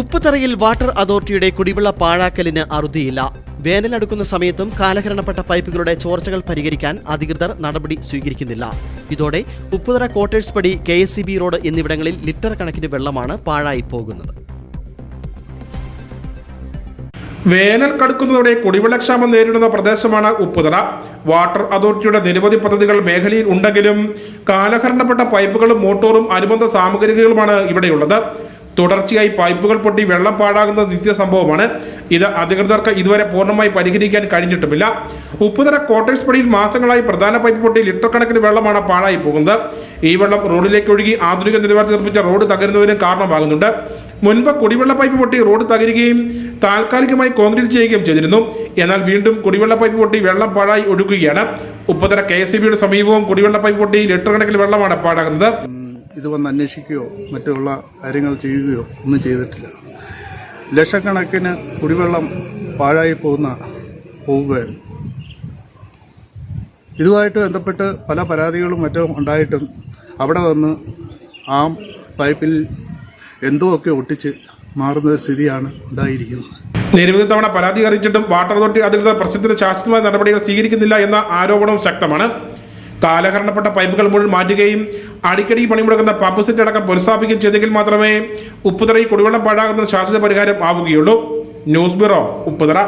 ഉപ്പുതറയിൽ water അതോറിറ്റിയുടെ കുടിവെള്ള പാഴാക്കലിന് അറുതിയില്ല. വേനലടുക്കുന്ന സമയത്തും കാലഹരണപ്പെട്ട പൈപ്പുകളുടെ ചോർച്ചകൾ പരിഹരിക്കാൻ അധികൃതർ നടപടി സ്വീകരിക്കുന്നില്ല. ഇതോടെ ഉപ്പുതറ ക്വാർട്ടേഴ്സ് പടി കെ റോഡ് എന്നിവിടങ്ങളിൽ ലിറ്റർ കണക്കിന് വെള്ളമാണ് പാഴായി പോകുന്നത്. വേനൽ കടുക്കുന്നതോടെ കുടിവെള്ളക്ഷാമം നേരിടുന്ന പ്രദേശമാണ് ഉപ്പുതറ. വാട്ടർ അതോറിറ്റിയുടെ നിരവധി പദ്ധതികൾ മേഖലയിൽ ഉണ്ടെങ്കിലും കാലഹരണപ്പെട്ട പൈപ്പുകളും മോട്ടോറും അനുബന്ധ സാമഗ്രികളുമാണ് ഇവിടെയുള്ളത്. തുടർച്ചയായി പൈപ്പുകൾ പൊട്ടി വെള്ളം പാഴാകുന്ന നിത്യ സംഭവമാണ്. ഇത് അധികൃതർക്ക് ഇതുവരെ പൂർണമായി പരിഹരിക്കാൻ കഴിഞ്ഞിട്ടുമില്ല. ഉപ്പുതറ ക്വാർട്ടേഴ്സ് പടിയിൽ മാസങ്ങളായി പ്രധാന പൈപ്പ് പൊട്ടി ലിറ്റർ കണക്കിന് വെള്ളമാണ് പാഴായി പോകുന്നത്. ഈ വെള്ളം റോഡിലേക്ക് ഒഴുകി ആധുനിക നിലവാരത്തിൽ നിർമ്മിച്ച റോഡ് തകരുന്നതിനും കാരണമാകുന്നുണ്ട്. മുൻപ് കുടിവെള്ള പൈപ്പ് പൊട്ടി റോഡ് തകരുകയും താൽക്കാലികമായി കോൺക്രീറ്റ് ചെയ്യുകയും ചെയ്തിരുന്നു. എന്നാൽ വീണ്ടും കുടിവെള്ള പൈപ്പ് പൊട്ടി വെള്ളം പാഴായി ഒഴുകുകയാണ്. ഉപ്പുതറ കെ എസ് സമീപവും കുടിവെള്ള പൈപ്പ് പൊട്ടി ലിറ്റർ കണക്കിന് വെള്ളമാണ് പാഴാകുന്നത്. ഇത് വന്ന് അന്വേഷിക്കുകയോ മറ്റുള്ള കാര്യങ്ങൾ ചെയ്യുകയോ ഒന്നും ചെയ്തിട്ടില്ല. ലക്ഷക്കണക്കിന് കുടിവെള്ളം പാഴായി പോകുന്ന പോവുകയാണ് ഇതുമായിട്ട് ബന്ധപ്പെട്ട് പല പരാതികളും മറ്റും ഉണ്ടായിട്ടും അവിടെ വന്ന് ആ പൈപ്പിൽ എന്തോ ഒക്കെ ഒട്ടിച്ച് മാറുന്ന സ്ഥിതിയാണ് ഉണ്ടായിരിക്കുന്നത്. നിരവധി തവണ പരാതി അറിയിച്ചിട്ടും വാട്ടർ അതോറിറ്റി അധികൃതർ പ്രശ്നത്തിന് ശാശ്വതമായ നടപടികൾ സ്വീകരിക്കുന്നില്ല എന്ന ആരോപണവും ശക്തമാണ്. കാലഹരണപ്പെട്ട പൈപ്പുകൾ മുഴുവൻ മാറ്റുകയും അടിക്കടി പണിമുടക്കുന്ന പമ്പ് സെറ്റ് അടക്കം പുനഃസ്ഥാപിക്കുകയും ചെയ്തെങ്കിൽ മാത്രമേ ഉപ്പുതറയിൽ കുടിവെള്ളം പാഴാകുന്ന ശാശ്വത പരിഹാരം ആവുകയുള്ളൂ. News bureau Upputhara.